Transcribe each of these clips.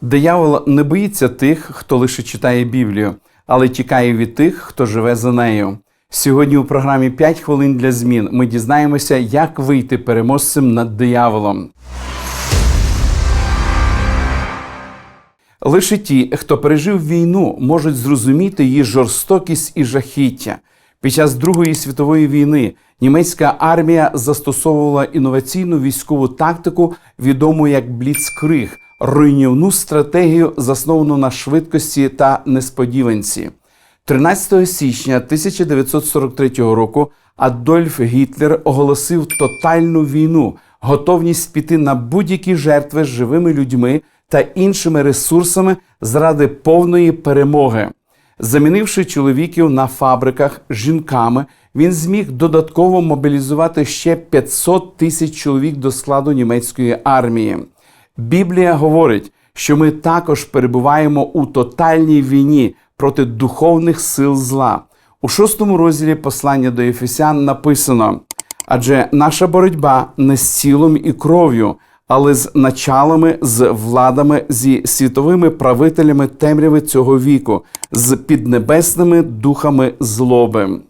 Диявол не боїться тих, хто лише читає Біблію, але тікає від тих, хто живе за нею. Сьогодні у програмі «5 хвилин для змін ми дізнаємося, як вийти переможцем над дияволом. Лише ті, хто пережив війну, можуть зрозуміти її жорстокість і жахіття. Під час Другої світової війни німецька армія застосовувала інноваційну військову тактику, відому як Бліцкриг, руйнівну стратегію, засновану на швидкості та несподіванці. 13 січня 1943 року Адольф Гітлер оголосив тотальну війну, готовність піти на будь-які жертви з живими людьми та іншими ресурсами заради повної перемоги. Замінивши чоловіків на фабриках жінками, він зміг додатково мобілізувати ще 500 тисяч чоловік до складу німецької армії. Біблія говорить, що ми також перебуваємо у тотальній війні проти духовних сил зла. У шостому розділі послання до Ефесян написано: адже наша боротьба не з тілом і кров'ю, але з началами, з владами, зі світовими правителями темряви цього віку, з піднебесними духами злоби.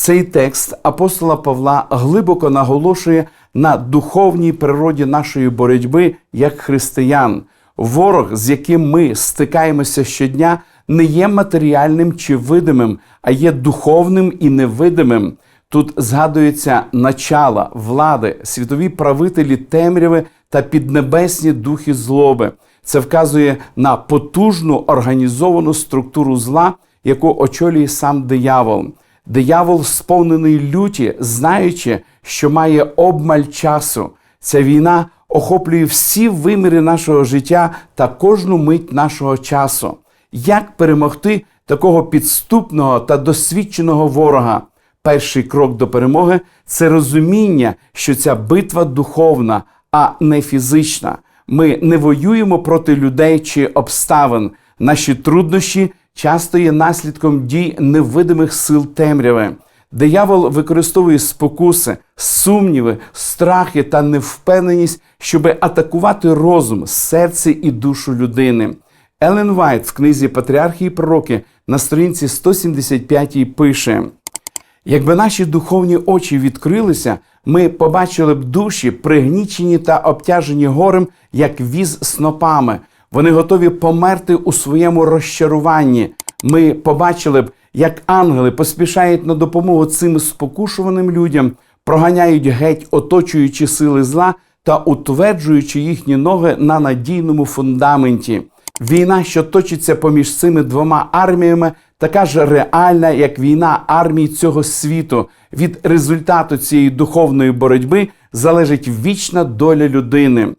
Цей текст апостола Павла глибоко наголошує на духовній природі нашої боротьби як християн. Ворог, з яким ми стикаємося щодня, не є матеріальним чи видимим, а є духовним і невидимим. Тут згадуються начала, влади, світові правителі темряви та піднебесні духи злоби. Це вказує на потужну організовану структуру зла, яку очолює сам диявол. Диявол сповнений люті, знаючи, що має обмаль часу. Ця війна охоплює всі виміри нашого життя та кожну мить нашого часу. Як перемогти такого підступного та досвідченого ворога? Перший крок до перемоги це розуміння, що ця битва духовна, а не фізична. Ми не воюємо проти людей чи обставин. Наші труднощі часто є наслідком дій невидимих сил темряви. Диявол використовує спокуси, сумніви, страхи та невпевненість, щоб атакувати розум, серце і душу людини. Елен Вайт в книзі Патріархії пророки на сторінці 175 пише: Якби наші духовні очі відкрилися, ми побачили б душі, пригнічені та обтяжені горем, як віз снопами. Вони готові померти у своєму розчаруванні. Ми побачили б, як ангели поспішають на допомогу цим спокушуваним людям, проганяють геть оточуючі сили зла та утверджуючи їхні ноги на надійному фундаменті. Війна, що точиться поміж цими двома арміями, така ж реальна, як війна армій цього світу. Від результату цієї духовної боротьби залежить вічна доля людини.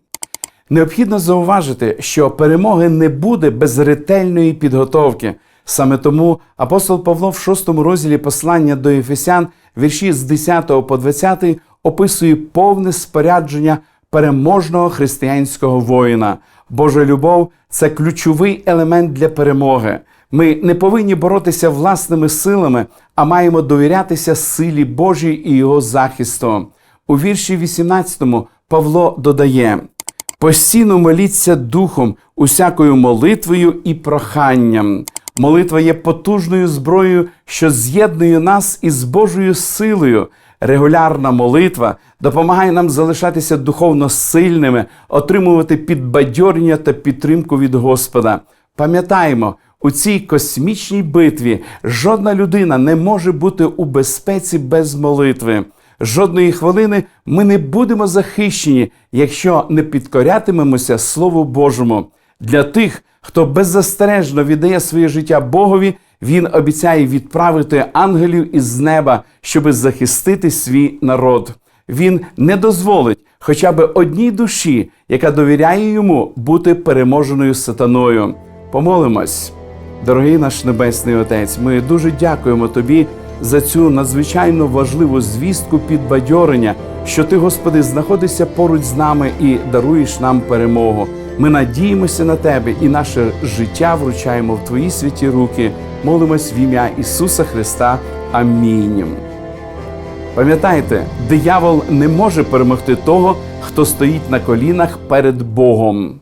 Необхідно зауважити, що перемоги не буде без ретельної підготовки. Саме тому апостол Павло в шостому розділі послання до Ефесян, вірші з 10 по 20, описує повне спорядження переможного християнського воїна. Божа любов це ключовий елемент для перемоги. Ми не повинні боротися власними силами, а маємо довірятися силі Божій і його захисту. У вірші 18 Павло додає: постійно моліться духом, усякою молитвою і проханням. Молитва є потужною зброєю, що з'єднує нас із Божою силою. Регулярна молитва допомагає нам залишатися духовно сильними, отримувати підбадьорення та підтримку від Господа. Пам'ятаємо, у цій космічній битві жодна людина не може бути у безпеці без молитви. Жодної хвилини ми не будемо захищені, якщо не підкорятимемося Слову Божому. Для тих, хто беззастережно віддає своє життя Богові, він обіцяє відправити ангелів із неба, щоби захистити свій народ. Він не дозволить хоча б одній душі, яка довіряє йому бути переможеною сатаною. Помолимось, дорогий наш Небесний Отець. Ми дуже дякуємо Тобі за цю надзвичайно важливу звістку підбадьорення, що Ти, Господи, знаходишся поруч з нами і даруєш нам перемогу. Ми надіємося на Тебе і наше життя вручаємо в Твої святі руки. Молимось в ім'я Ісуса Христа. Амінь. Пам'ятайте, диявол не може перемогти того, хто стоїть на колінах перед Богом.